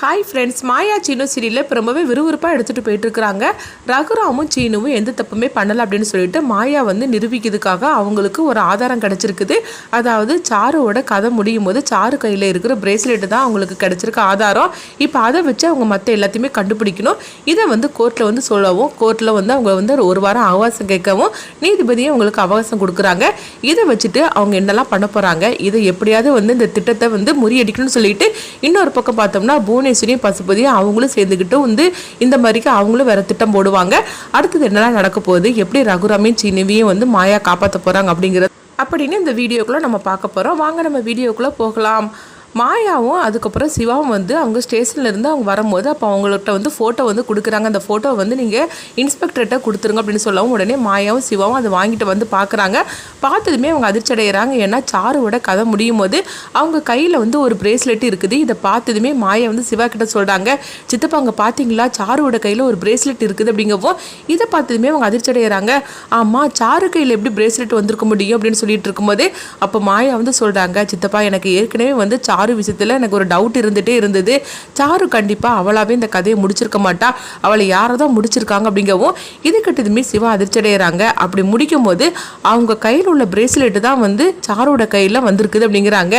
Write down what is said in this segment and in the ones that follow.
Hi friends மாயா சீனு சீரியலில் இப்போ ரொம்பவே விறுவிறுப்பாக எடுத்துகிட்டு போயிட்டுருக்குறாங்க. ரகுராமும் சீனுவும் எந்த தப்புமே பண்ணலை அப்படின்னு சொல்லிட்டு மாயா வந்து நிரூபிக்கிறதுக்காக அவங்களுக்கு ஒரு ஆதாரம் கிடச்சிருக்குது. அதாவது சாருவோட கதை முடியும் போது சாரு கையில் இருக்கிற பிரேஸ்லெட்டு தான் அவங்களுக்கு கிடச்சிருக்க ஆதாரம். இப்போ அதை வச்சு அவங்க மற்ற எல்லாத்தையுமே கண்டுபிடிக்கணும். இதை வந்து கோர்ட்டில் வந்து சொல்லவும் கோர்ட்டில் வந்து அவங்க வந்து ஒரு வாரம் அவகாசம் கேட்கவும் நீதிபதியும் அவங்களுக்கு அவகாசம் கொடுக்குறாங்க. இதை வச்சுட்டு அவங்க என்னெல்லாம் பண்ண போகிறாங்க இதை எப்படியாவது வந்து இந்த திட்டத்தை வந்து முறியடிக்கணும்னு சொல்லிட்டு இன்னொரு பக்கம் பார்த்தோம்னா புவனேஸ்வரியும் பசுபதியும் அவங்களும் சேர்ந்துக்கிட்டு வந்து இந்த மாதிரிக்கு அவங்களும் வேற திட்டம் போடுவாங்க. அடுத்தது என்னெல்லாம் நடக்க போகுது? எப்படி ரகுராமையும் சீனிவியும் வந்து மாயா காப்பாற்ற போகிறாங்க அப்படிங்கிறது. அப்படின்னு இந்த வீடியோக்குள்ளே நம்ம பார்க்க போகிறோம் வாங்க நம்ம வீடியோக்குள்ளே போகலாம். மாயாவும் அதுக்கப்புறம் சிவாவும் வந்து அவங்க ஸ்டேஷனில் இருந்து அவங்க வரும்போது அப்போ அவங்கள்ட்ட வந்து ஃபோட்டோ வந்து கொடுக்குறாங்க. அந்த ஃபோட்டோ வந்து நீங்கள் இன்ஸ்பெக்டர்கிட்ட கொடுத்துருங்க அப்படின்னு சொல்லவும் உடனே மாயாவும் சிவாவும் அதை வாங்கிட்டு வந்து பார்க்குறாங்க பார்த்ததுமே அவங்க அதிர்ச்சி அடைகிறாங்க ஏன்னா சாருவோட கதை முடியும் போது அவங்க கையில் வந்து ஒரு பிரேஸ்லெட் இருக்குது. இதை பார்த்ததுமே மாயா வந்து சிவா கிட்ட சொல்கிறாங்க சித்தப்பா அங்கே பார்த்தீங்களா சாருவோட கையில் ஒரு பிரேஸ்லெட் இருக்குது. அப்படிங்கப்போ இதை பார்த்ததுமே அவங்க அதிர்ச்சி அடைகிறாங்க ஆமாம் சாரு கையில் எப்படி பிரேஸ்லெட் வந்திருக்க முடியும்? அப்படின்னு சொல்லிட்டு இருக்கும்போது அப்போ மாயா வந்து சொல்கிறாங்க சித்தப்பா எனக்கு ஏற்கனவே வந்து சாரு விஷயத்தில் எனக்கு ஒரு டவுட் இருந்துகிட்டே இருந்தது. சாரு கண்டிப்பாக அவளாவே இந்த கதையை முடிச்சிருக்க மாட்டா. அவளை யாரை தான் முடிச்சிருக்காங்க அப்படிங்கவும் இது கட்டதுமே சிவா அதிர்ச்சி அடைகிறாங்க அப்படி முடிக்கும் போது அவங்க கையில் உள்ள பிரேஸ்லெட்டு தான் வந்து சாரோட கையில் வந்திருக்குது அப்படிங்கிறாங்க.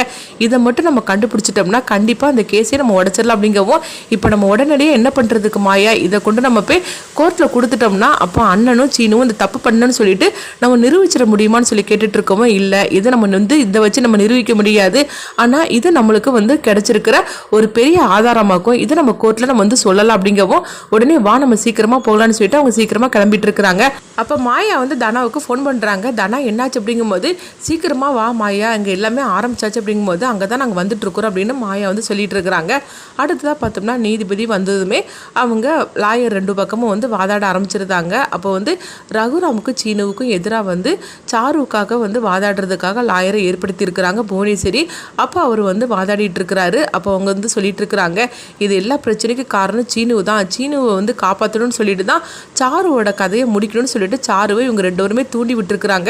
இதை மட்டும் நம்ம கண்டுபிடிச்சிட்டோம்னா கண்டிப்பாக அந்த கேஸையே நம்ம உடச்சிடலாம் அப்படிங்கவும் இப்போ நம்ம உடனடியே என்ன பண்ணுறதுக்கு மாயா? இதை கொண்டு நம்ம போய் கோர்ட்டில் கொடுத்துட்டோம்னா அப்போ அண்ணனும் சீனும் இந்த தப்பு பண்ணணும்னு சொல்லிட்டு நம்ம நிரூபிச்சிட முடியுமான்னு சொல்லி கேட்டுட்டு இருக்கோமோ இல்லை. இதை நம்ம வந்து இதை வச்சு நம்ம நிரூபிக்க முடியாது. ஆனால் இது நம்மளுக்கு வந்து கிடைச்சிருக்கிற ஒரு பெரிய ஆதாரமாக்கும். இதை நம்ம கோர்ட்டில் நம்ம வந்து சொல்லலாம் அப்படிங்கவும் உடனே வா நம்ம சீக்கிரமாக போகலான்னு சொல்லிட்டு அவங்க சீக்கிரமாக கிளம்பிட்டு இருக்கிறாங்க அப்போ மாயா வந்து தனாவுக்கு ஃபோன் பண்ணுறாங்க தனா என்னாச்சு அப்படிங்கும்போது சீக்கிரமாக வா மாயா இங்கே எல்லாமே ஆரம்பிச்சாச்சு அப்படிங்கும்போது அங்கே தான் நாங்கள் வந்துட்டு இருக்கிறோம் அப்படின்னு மாயா வந்து சொல்லிட்டு இருக்கிறாங்க அடுத்ததாக பார்த்தோம்னா நீதிபதி வந்ததுமே அவங்க லாயர் ரெண்டு பக்கமும் வந்து வாதாட ஆரம்பிச்சிருந்தாங்க. அப்போ வந்து ரகுராமுக்கும் சீனுவுக்கும் எதிராக வந்து சாருவுக்காக வந்து வாதாடுறதுக்காக லாயரை ஏற்படுத்தியிருக்கிறாங்க புவனேஸ்வரி. அப்போ அவர் வந்து வாதாடிட்டு இருக்கிறாரு அப்போ அவங்க வந்து சொல்லிட்டு இருக்கிறாங்க இது எல்லா பிரச்சனைக்கு காரணம் சீனுவு தான். சீனுவை வந்து காப்பாற்றணும்னு சொல்லிட்டு தான் சாருவோட கதையை முடிக்கணும்னு சொல்லிட்டு சாருவை இவங்க ரெண்டு பேருமே தூண்டி விட்டுருக்குறாங்க.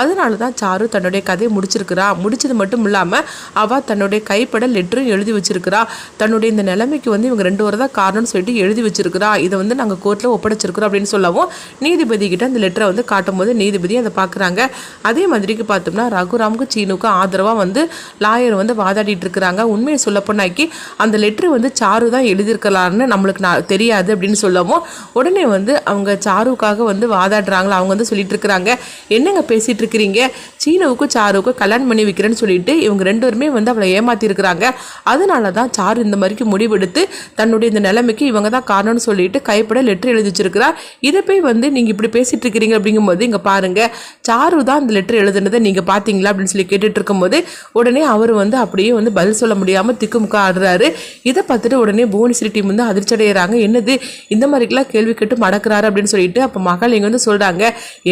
அதனால தான் சாரு தன்னுடைய கதையை முடிச்சிருக்கிறா. முடிச்சது மட்டும் இல்லாமல் அவள் தன்னுடைய கைப்பட லெட்டரும் எழுதி வச்சிருக்கிறா. தன்னுடைய இந்த நிலைமைக்கு வந்து இவங்க ரெண்டு பேரும் தான் காரணம்னு சொல்லிட்டு எழுதி வச்சிருக்கிறா. இதை வந்து நாங்கள் கோர்ட்டில் ஒப்படைச்சிருக்கிறோம் அப்படின்னு சொல்லவும் நீதிபதி கிட்ட அந்த லெட்டரை வந்து காட்டும் போது நீதிபதி அதை பார்க்குறாங்க. அதே மாதிரிக்கு பார்த்தோம்னா ரகுராமுக்கும் சீனுக்கும் ஆதரவாக வந்து லாயர் வந்து வாதாடிட்டு இருக்கிறாங்க உண்மையை சொல்லப்போனாக்கி அந்த லெட்ரு வந்து சாரு தான் எழுதியிருக்கலாம்னு நம்மளுக்கு நான் தெரியாது அப்படின்னு சொல்லவும் உடனே வந்து அவங்க சாருக்காக வந்து வாதாடுறாங்களா அவங்க வந்து சொல்லிட்டு இருக்கிறாங்க என்னங்க பேசிகிட்டு இருக்கிறீங்க சீனவுக்கும் சாருவுக்கும் கல்யாணம் பண்ணி வைக்கிறேன்னு சொல்லிட்டு இவங்க ரெண்டு பேருமே வந்து அவளை ஏமாற்றிருக்கிறாங்க அதனால தான் சாரு இந்த மாதிரிக்கு முடிவெடுத்து தன்னுடைய இந்த நிலைமைக்கு இவங்க தான் காரணம்னு சொல்லிட்டு கைப்பட லெட்டர் எழுதி வச்சிருக்கிறா இதை போய் வந்து நீங்கள் இப்படி பேசிகிட்டு இருக்கிறீங்க அப்படிங்கும்போது இங்கே பாருங்க சாரு தான் அந்த லெட்டர் எழுதுனதை நீங்கள் பார்த்தீங்களா அப்படின்னு சொல்லி கேட்டுட்டு இருக்கும்போது உடனே அவர் வந்து அப்படியே வந்து பதில் சொல்ல முடியாமல் திக்குமுக்க ஆடுறாரு. இதை பார்த்துட்டு உடனே புவனேஸ்வரி டீம் வந்து அதிர்ச்சி அடைகிறாங்க என்னது? இந்த மாதிரிக்கெல்லாம் கேள்வி கேட்டு மடக்குறாரு அப்படின்னு சொல்லிட்டு அப்போ மகள் இங்கே வந்து சொல்கிறாங்க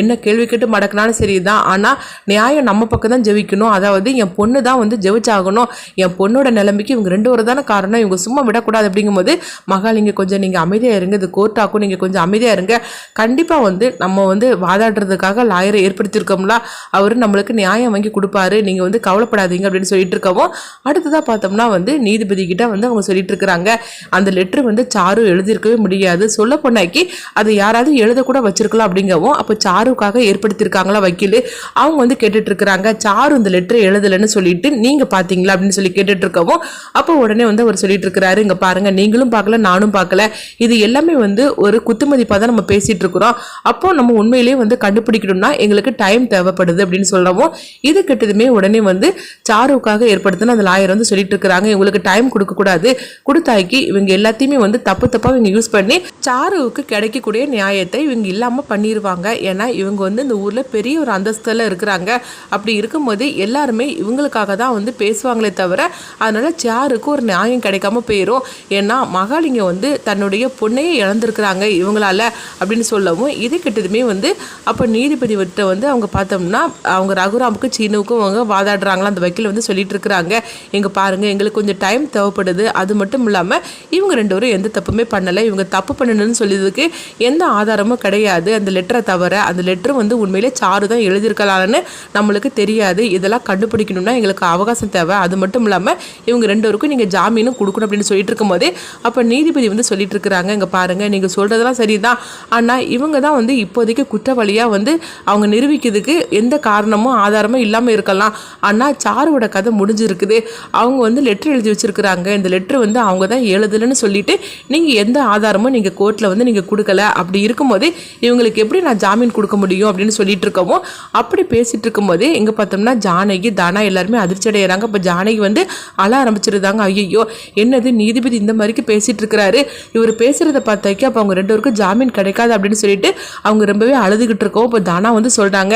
என்ன கேள்வி கேட்டு சரி சரிதான். ஆனால் நியாயம் நம்ம பக்கம் தான் ஜெயிக்கணும் அதாவது என் பொண்ணு தான் வந்து ஜெயிச்சாகணும் என் பொண்ணோட நிலைமைக்கு இவங்க ரெண்டு ஒரு தானே காரணம். இவங்க சும்மா விடக்கூடாது. அப்படிங்கும்போது மகாலிங்க கொஞ்சம் நீங்கள் அமைதியாக இருங்க. இது கோர்ட்டாக்கும் நீங்கள் கொஞ்சம் அமைதியாக இருங்க. கண்டிப்பாக வந்து நம்ம வந்து வாதாடுறதுக்காக லாயரை ஏற்படுத்தியிருக்கோம்ல. அவர் நம்மளுக்கு நியாயம் வாங்கி கொடுப்பாரு. நீங்கள் வந்து கவலைப்படாதீங்க அப்படின்னு சொல்லிட்டு இருக்கவும் அடுத்ததாக பார்த்தோம்னா வந்து நீதிபதி கிட்ட வந்து அவங்க சொல்லிட்டு இருக்கிறாங்க. அந்த லெட்ரு வந்து சாரு எழுதியிருக்கவே முடியாது. சொல்ல போனாக்கி அதை யாராவது எழுதக்கூட வச்சிருக்கலாம் அப்படிங்கவும் அப்போ சாருக்காக ஏற்படுத்தியிருக்காங்களா வக்கீல்? அவங்க வந்து கேட்டுட்டு இருக்கிறாங்க. சாரு இந்த லெட்டரை எழுதலைன்னு சொல்லிட்டு நீங்க பாத்தீங்களா அப்படின்னு சொல்லி கேட்டுட்டு இருக்கவும் அப்போ உடனே வந்து அவர் சொல்லிட்டு இருக்கிறாரு. இங்க பாருங்க நீங்களும் பார்க்கல நானும் பார்க்கல இது எல்லாமே வந்து ஒரு குத்துமதிப்பாக தான் நம்ம பேசிட்டு இருக்கிறோம். அப்போ நம்ம உண்மையிலேயே வந்து கண்டுபிடிக்கணும்னா எங்களுக்கு டைம் தேவைப்படுது அப்படின்னு சொல்லவும் இது கிட்டதுமே உடனே வந்து சாருக்காக ஏற்படுத்தின அந்த லாயர் வந்து சொல்லிட்டு இருக்கிறாங்க இவங்களுக்கு டைம் கொடுக்க கூடாது. கொடுத்தாக்கி இவங்க எல்லாத்தையுமே வந்து தப்பு தப்பா இவங்க யூஸ் பண்ணி சாருவுக்கு கிடைக்கக்கூடிய நியாயத்தை இவங்க இல்லாம பண்ணிடுவாங்க ஏன்னா இவங்க வந்து இந்த ஊர்ல பெரிய ஒரு அந்தஸ்தில் இருக்கிறாங்க. அப்படி இருக்கும்போது எல்லாருமே இவங்களுக்காக தான் வந்து பேசுவாங்களே தவிர அதனால சாருக்கு ஒரு நியாயம் கிடைக்காம போயிடும் ஏன்னா மகாலிங்க வந்து தன்னுடைய பொண்ணையே இழந்திருக்கிறாங்க இவங்களால அப்படின்னு சொல்லவும் இது கிட்டதுமே வந்து அப்போ நீதிபதி விட்ட வந்து அவங்க பார்த்தோம்னா அவங்க ரகுராமுக்கும் சீனுவுக்கும் அவங்க வாதாடுறாங்களா? அந்த வக்கீல் வந்து சொல்லிட்டு இருக்கிறாங்க இங்கே பாருங்கள் எங்களுக்கு கொஞ்சம் டைம் தேவைப்படுது. அது மட்டும் இல்லாமல் இவங்க ரெண்டு பேரும் எந்த தப்புமே பண்ணலை. இவங்க தப்பு பண்ணணும்னு சொல்லியதுக்கு எந்த ஆதாரமும் கிடையாது. அந்த லெட்டரை தவிர அந்த லெட்டர் வந்து உண்மையிலே சாரு தான் எழுதியிருக்கலாம்னு நம்மளுக்கு தெரியாது. இதெல்லாம் கண்டுபிடிக்கணும்னா எங்களுக்கு அவகாசம் தேவை. அது மட்டும் இல்லாமல் இவங்க ரெண்டு பேருக்கும் நீங்கள் ஜாமீனும் கொடுக்கணும் அப்படின்னு சொல்லிட்டு இருக்கும்போதே அப்போ நீதிபதி வந்து சொல்லிட்டு இருக்கிறாங்க. இங்கே பாருங்கள் நீங்கள் சொல்கிறதெல்லாம் சரிதான். ஆனால் இவங்க தான் வந்து இப்போதைக்கு குற்றவாளியாக வந்து அவங்க நிரூபிக்கிறதுக்கு எந்த காரணமும் ஆதாரமும் இல்லாமல் இருக்கலாம். ஆனால் சாருவோட கதை முடிஞ்சிருக்குது. அவங்க வந்து லெட்ரு எழுதி வச்சுருக்குறாங்க. இந்த லெட்ரு வந்து அவங்க தான் எழுதலைன்னு சொல்லிட்டு நீங்கள் எந்த ஆதாரமும் நீங்கள் கோர்ட்டில் வந்து நீங்கள் கொடுக்கல. அப்படி இருக்கும்போது இவங்களுக்கு எப்படி நான் ஜாமீன் கொடுக்க முடியும் அப்படின்னு சொல்லிட்டு இருக்கோமோ அப்படி பேசிகிட்டு இருக்கும்போது இங்கே பார்த்தோம்னா ஜானகி தானா எல்லாருமே அதிர்ச்சி அடைகிறாங்க இப்போ ஜானகி வந்து அழ ஆரம்பிச்சிருந்தாங்க. ஐயோ என்னது நீதிபதி இந்த மாதிரிக்கு பேசிகிட்டு இருக்கிறாரு. இவர் பேசுகிறத பார்த்தாக்கி அப்போ அவங்க ரெண்டு பேருக்கும் ஜாமீன் கிடைக்காது அப்படின்னு சொல்லிட்டு அவங்க ரொம்பவே அழுதுகிட்டு இருக்கோம் இப்போ தானா வந்து சொல்கிறாங்க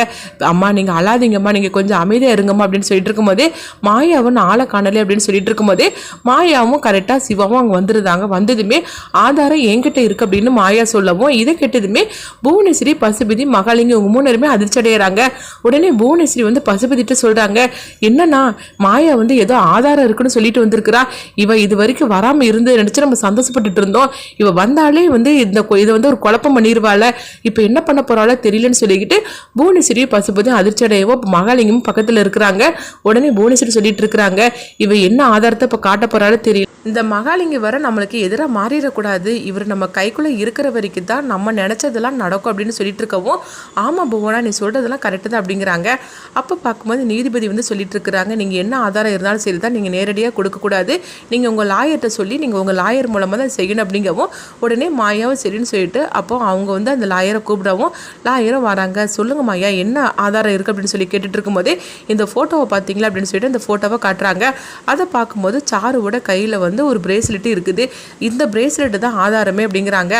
அம்மா நீங்கள் அழாதீங்கம்மா நீங்கள் கொஞ்சம் அமைதியாக இருங்கம்மா அப்படின்னு சொல்லிட்டு இருக்கும்போது மாயாவும் ஆளை காணலை அப்படின்னு சொல்லிட்டு இருக்கும்போதே மாயாவும் கரெக்டாக சிவாவும் அங்கே வந்துருந்தாங்க. வந்ததுமே ஆதாரம் என்கிட்ட இருக்கு அப்படின்னு மாயா சொல்லவும் இதை கேட்டதுமே புவனேஸ்வரி பசுபதி மகாலிங்க இவங்க மூணருமே அதிர்ச்சி அடைகிறாங்க உடனே புவனேஸ்வரி வந்து பசுபதிட்டு சொல்கிறாங்க என்னன்னா மாயா வந்து ஏதோ ஆதாரம் இருக்குன்னு சொல்லிட்டு வந்திருக்கிறா. இவ இது வரைக்கும் வராமல் இருந்து நினச்சி நம்ம சந்தோஷப்பட்டுட்டு இருந்தோம். இவ வந்தாலே வந்து இந்த கொ- இதை வந்து ஒரு குழப்பம் பண்ணிடுவாள் இப்போ என்ன பண்ண போகிறாளோ தெரியலன்னு சொல்லிக்கிட்டு புவனேஸ்வரி பசுபதி அதிர்ச்சி அடையவோ மகாலிங்கமும் பக்கத்தில் இருக்கிறாங்க. உடனே புவனேஸ்வரி சொல்லிட்டு இருக்கிறாங்க இவர் என்ன ஆதாரத்தை இப்போ காட்ட போறாரு தெரியும் இந்த மகாலிங்க வர நம்மளுக்கு எதிராக மாறிடக்கூடாது. இவர் நம்ம கைக்குள்ளே இருக்கிற வரைக்கும் தான் நம்ம நினச்சதெல்லாம் நடக்கும் அப்படின்னு சொல்லிட்டு இருக்கவும் ஆமாம் புவனா நீ சொல்கிறதெல்லாம் கரெக்டு தான் அப்படிங்கிறாங்க. அப்போ பார்க்கும்போது நீதிபதி வந்து சொல்லிட்டு இருக்கிறாங்க நீங்கள் என்ன ஆதாரம் இருந்தாலும் சரி தான் நீங்கள் நேரடியாக கொடுக்கக்கூடாது. நீங்கள் உங்கள் லாயர்கிட்ட சொல்லி நீங்கள் உங்கள் லாயர் மூலமாக தான் செய்யணும் அப்படிங்கவும் உடனே மாயாவும் சரின்னு சொல்லிட்டு அப்போ அவங்க வந்து அந்த லாயரை கூப்பிடவும் லாயரும் வராங்க சொல்லுங்கள் மாயா என்ன ஆதாரம் இருக்குது அப்படின்னு சொல்லி கேட்டுட்டு இருக்கும்போதே இந்த ஃபோட்டோவை பார்த்தீங்களா? அப்படின்னு சொல்லிட்டு இந்த ஃபோட்டோவை காட்டுறாங்க. அதை பார்க்கும்போது சாருவோட கையில் வந்து ஒரு பிரேஸ்லெட் இருக்குது. இந்த பிரேஸ்லெட்டு தான் ஆதாரமே அப்படிங்கிறாங்க.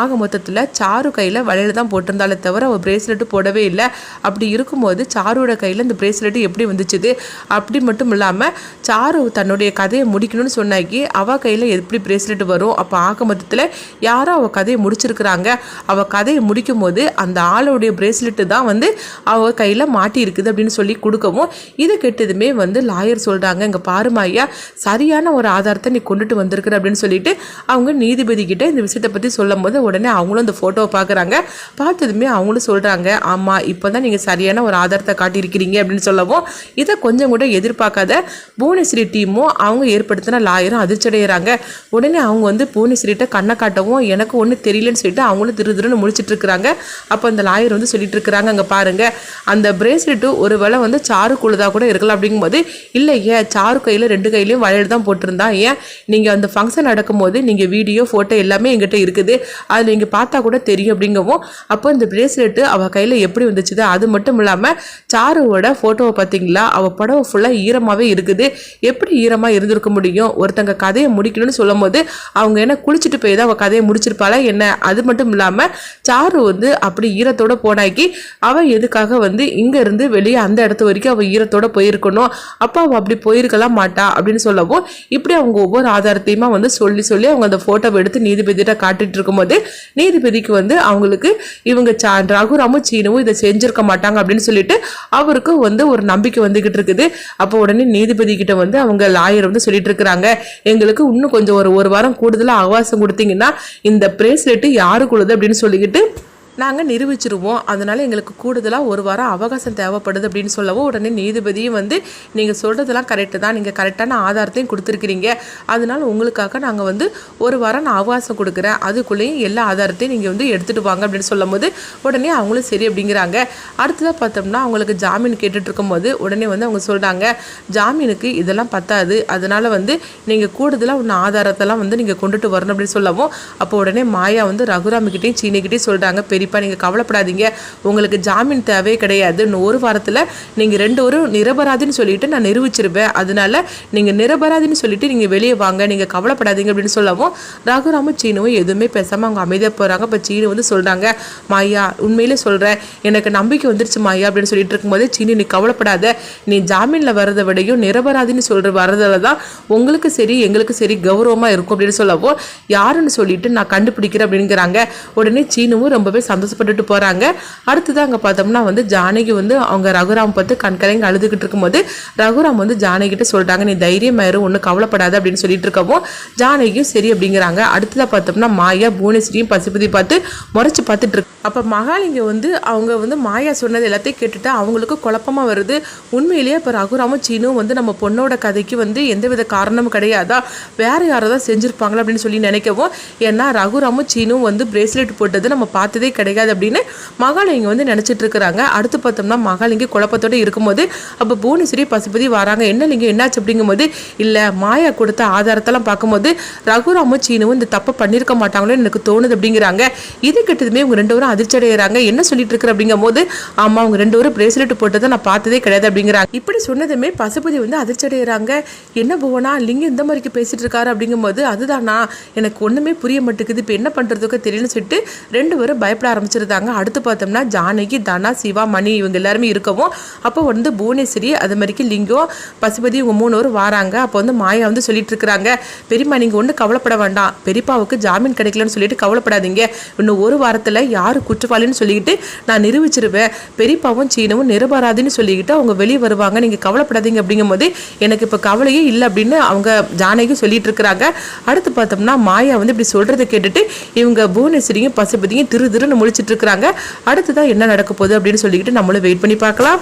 ஆக மொத்தத்தில் சாரு கையில் வளையல் தான் போட்டிருந்தாலே தவிர அவள் பிரேஸ்லெட்டு போடவே இல்லை. அப்படி இருக்கும்போது சாருவோட கையில் இந்த பிரேஸ்லெட்டு எப்படி வந்துச்சுது? அப்படி மட்டும் இல்லாமல் சாரு தன்னுடைய கதையை முடிக்கணும்னு சொன்னாக்கி அவள் கையில் எப்படி பிரேஸ்லெட் வரும்? அப்போ ஆக மொத்தத்தில் யாரோ அவள் கதையை முடிச்சிருக்கிறாங்க. அவள் கதையை முடிக்கும் போது அந்த ஆளுடைய பிரேஸ்லெட்டு தான் வந்து அவள் கையில் மாட்டி இருக்குது அப்படின்னு சொல்லி கொடுக்கவும் இதை கெட்டதுமே வந்து லாயர் சொல்கிறாங்க இங்கே பாருமா ஐயா சரியான ஒரு ஆதாரத்தை நீ கொண்டுட்டு வந்திருக்கிற அப்படின்னு சொல்லிட்டு அவங்க நீதிபதி கிட்ட இந்த விஷயத்தை பற்றி சொல்லும் போது உடனே அவங்களும் அந்த ஃபோட்டோவை பார்க்குறாங்க பார்த்ததுமே அவங்களும் சொல்கிறாங்க ஆமாம் இப்போ தான் நீங்கள் சரியான ஒரு ஆதாரத்தை காட்டியிருக்கிறீங்க அப்படின்னு சொல்லவும் இதை கொஞ்சம் கூட எதிர்பார்க்காத புவனேஸ்வரி டீமும் அவங்க ஏற்படுத்தின லாயரும் அதிர்ச்சி அடைகிறாங்க உடனே அவங்க வந்து புவனேஸ்வரிகிட்ட கண்ணை காட்டவும் எனக்கு ஒன்றும் தெரியலன்னு சொல்லிட்டு அவங்களும் திரு திருன்னு முழிச்சிட்டு இருக்கிறாங்க. அப்போ அந்த லாயர் வந்து சொல்லிட்டு இருக்கிறாங்க அங்கே பாருங்கள் அந்த பிரேஸ்லெட்டு ஒருவேளை வந்து சாரு குழுதாக கூட இருக்கலாம் அப்படிங்கும்போது இல்லை ஏன் சாரு கையில் ரெண்டு கையிலையும் வளையல் தான் போட்டிருந்தா. ஏன்? நீங்கள் அந்த ஃபங்க்ஷன் நடக்கும்போது நீங்கள் வீடியோ ஃபோட்டோ எல்லாமே எங்கிட்ட இருக்குது. அது நீங்கள் பார்த்தா கூட தெரியும் அப்படிங்கவும் அப்போ இந்த பிரேஸ்லெட்டு அவள் கையில் எப்படி வந்துச்சுது? அது மட்டும் இல்லாமல் சாருவோட ஃபோட்டோவை பார்த்தீங்களா? அவள் புடவை ஃபுல்லாக ஈரமாகவே இருக்குது. எப்படி ஈரமாக இருந்திருக்க முடியும்? ஒருத்தங்க கதையை முடிக்கணும்னு சொல்லும் போது அவங்க என்ன குளிச்சுட்டு போய் தான் அவள் கதையை முடிச்சிருப்பாளா என்ன? அது மட்டும் இல்லாமல் சாரு வந்து அப்படி ஈரத்தோட போனாக்கி அவள் எதுக்காக வந்து இங்கேருந்து வெளியே அந்த இடத்து வரைக்கும் அவள் ஈரத்தோட போயிருக்கணும்? அப்போ அவள் அப்படி போயிருக்கலாம் மாட்டா அப்படின்னு சொல்லவும் இப்படி அவங்க ஒவ்வொரு ஆதாரத்தையுமா வந்து சொல்லி சொல்லி அவங்க அந்த ஃபோட்டோவை எடுத்து நீதிபதியிட்ட காட்டிட்டு இருக்கும்போது நீதிபதிக்கு வந்து அவங்களுக்கு இவங்க சா ரகுராமும் சீனுவும் இதை செஞ்சிருக்க மாட்டாங்க அப்படின்னு சொல்லிட்டு அவருக்கு வந்து ஒரு நம்பிக்கை வந்துகிட்டு இருக்குது. அப்போ உடனே நீதிபதி கிட்ட வந்து அவங்க லாயர் வந்து சொல்லிட்டு இருக்கிறாங்க. எங்களுக்கு இன்னும் கொஞ்சம் ஒரு ஒரு வாரம் கூடுதலாக அவகாசம் கொடுத்தீங்கன்னா இந்த பிரேஸ்லெட்டு யாருக்குள்ளது அப்படின்னு சொல்லிக்கிட்டு நாங்கள் நிரூபிச்சிருவோம். அதனால் எங்களுக்கு கூடுதலாக ஒரு வாரம் அவகாசம் தேவைப்படுது அப்படின்னு சொல்லவும் உடனே நீதிபதியும் வந்து நீங்கள் சொல்கிறதெல்லாம் கரெக்டு தான். நீங்கள் கரெக்டான ஆதாரத்தையும் கொடுத்துருக்கிறீங்க. அதனால் உங்களுக்காக நாங்கள் வந்து ஒரு வாரம் நான் அவகாசம் கொடுக்குறேன். அதுக்குள்ளேயும் எல்லா ஆதாரத்தையும் நீங்கள் வந்து எடுத்துகிட்டு வாங்க. அப்படின்னு சொல்லும் போது உடனே அவங்களும் சரி அப்படிங்கிறாங்க. அடுத்ததாக பார்த்தோம்னா அவங்களுக்கு ஜாமீன் கேட்டுட்டு இருக்கும்போது உடனே வந்து அவங்க சொல்கிறாங்க ஜாமீனுக்கு இதெல்லாம் பத்தாது. அதனால் வந்து நீங்கள் கூடுதலாக ஒன்று ஆதாரத்தெல்லாம் வந்து நீங்கள் கொண்டுட்டு வரணும். அப்படின்னு சொல்லவும் அப்போ உடனே மாயா வந்து ரகுராமிக்கிட்டையும் சீனிக்கிட்டையும் சொல்கிறாங்க கண்டிப்பாக நீங்கள் கவலைப்படாதீங்க. உங்களுக்கு ஜாமீன் தேவையே கிடையாது. இன்னும் ஒரு வாரத்தில் நீங்கள் ரெண்டு ஒரு நிரபராதின்னு சொல்லிட்டு நான் நிரூபிச்சிருப்பேன் அதனால நீங்கள் நிரபராதின்னு சொல்லிட்டு நீங்கள் வெளியே வாங்க. நீங்கள் கவலைப்படாதீங்க அப்படின்னு சொல்லவும் ராகுராமும் சீனுவும் எதுவுமே பேசாமல் அவங்க அமைதியாக போகிறாங்க இப்போ சீனு வந்து சொல்கிறாங்க மாயா உண்மையிலே சொல்கிறேன் எனக்கு நம்பிக்கை வந்துருச்சு மாயா அப்படின்னு சொல்லிட்டு இருக்கும்போது சீனி நீ கவலைப்படாத. நீ ஜாமீனில் வரதை விடையும் நிரபராதின்னு சொல்கிற வரதில் தான் உங்களுக்கு சரி எங்களுக்கு சரி கௌரவமாக இருக்கும் அப்படின்னு சொல்லவும் யாருன்னு சொல்லிட்டு நான் கண்டுபிடிக்கிறேன் அப்படிங்கிறாங்க. உடனே சீனுவும் ரொம்பவே சந்தோஷப்பட்டுட்டு போகிறாங்க அடுத்தது அங்கே பார்த்தோம்னா வந்து ஜானகி வந்து அவங்க ரகுராம் பார்த்து கண்கலைங்க அழுதுகிட்டு இருக்கும்போது ரகுராம் வந்து ஜானகிட்ட சொல்கிறாங்க நீ தைரியமாயிரும் ஒன்றும் கவலைப்படாது அப்படின்னு சொல்லிட்டு இருக்கவும் ஜானகியும் சரி அப்படிங்கிறாங்க. அடுத்ததாக பார்த்தோம்னா மாயா புவனேஸ்வரியும் பசுபதி பார்த்து முறைச்சு பார்த்துட்டு இருக்கு அப்போ மகாலிங்க வந்து அவங்க வந்து மாயா சொன்னது எல்லாத்தையும் கேட்டுட்டு அவங்களுக்கு குழப்பமாக வருது. உண்மையிலேயே இப்போ ரகுராமும் சீனும் வந்து நம்ம பொண்ணோட கதைக்கு வந்து எந்தவித காரணமும் கிடையாதா? வேறு யாரோ தான் செஞ்சுருப்பாங்களா அப்படின்னு சொல்லி நினைக்கவும் ஏன்னா ரகுராமும் சீனும் வந்து பிரேஸ்லெட் போட்டது நம்ம பார்த்ததே கிடையாது அப்படின்னு மகாலிங்க வந்து நினச்சிட்டு இருக்கிறாங்க. அடுத்து பார்த்தோம்னா மகாலிங்க குழப்பத்தோட இருக்கும்போது அப்போ புவனேஸ்வரி பசுபதி வராங்க. என்ன லிங்கம் என்னாச்சு அப்படிங்கும்போது இல்லை மாயா கொடுத்த ஆதாரத்தெல்லாம் பார்க்கும்போது ரகுராமும் சீனும் இந்த தப்பை பண்ணியிருக்க மாட்டாங்களோ எனக்கு தோணுது அப்படிங்கிறாங்க. இது கிட்டதுமே இவங்க ரெண்டு பேரும் அதிர்ச்சி அடைகிறாங்க என்ன சொல்லிட்டு இருக்கிற அப்படிங்கும் போது ஆமா அவங்க ரெண்டு பேரும் பிரேஸ்லெட் போட்டதை நான் பார்த்ததே கிடையாது அப்படிங்கிறாங்க. இப்படி சொன்னதுமே பசுபதி வந்து அதிர்ச்சி அடைகிறாங்க என்ன புவனா லிங்கம் இந்த மாதிரிக்கு பேசிட்டு இருக்காரு அப்படிங்கும்போது அதுதானா? எனக்கு ஒண்ணுமே புரிய மாட்டேங்குது. இப்போ என்ன பண்றதுக்கு தெரியலன்னு சொல்லிட்டு ரெண்டு பேரும் பயப்பட ஆரம்பிச்சிருந்தாங்க. அடுத்து பார்த்தோம்னா ஜானகி தனா சிவா மணி இவங்க எல்லாருமே இருக்கவும் அப்போ வந்து புவனேஸ்வரி அது மாதிரிக்கு லிங்கம் பசுபதி இவங்க மூணு பேரும் வராங்க. அப்போ வந்து மாயா வந்து சொல்லிட்டு இருக்கிறாங்க. பெரியம்மா நீங்க ஒன்றும் கவலைப்பட வேண்டாம். பெரியப்பாவுக்கு ஜாமீன் கிடைக்கலன்னு சொல்லிட்டு கவலைப்படாதீங்க. இன்னும் ஒரு வாரத்தில் யார் குற்றவாளின்னு சொல்லிக்கிட்டு நான் நிரூபிச்சிருவேன். பெரியப்பாவும் சீனவும் நிரபராதின்னு சொல்லிக்கிட்டு அவங்க வெளியே வருவாங்க. நீங்கள் கவலைப்படாதீங்க அப்படிங்கும்போது எனக்கு இப்போ கவலையே இல்லை அப்படின்னு அவங்க ஜானகி சொல்லிட்டு இருக்கிறாங்க அடுத்து பார்த்தோம்னா மாயா வந்து இப்படி சொல்கிறத கேட்டுட்டு இவங்க புவனேஸ்வரியும் பசுபதியும் திரு திருன்னு முடிச்சிட்டு இருக்கிறாங்க அடுத்ததான் என்ன நடக்க போகுது அப்படின்னு சொல்லிக்கிட்டு நம்மளும் வெயிட் பண்ணி பார்க்கலாம்.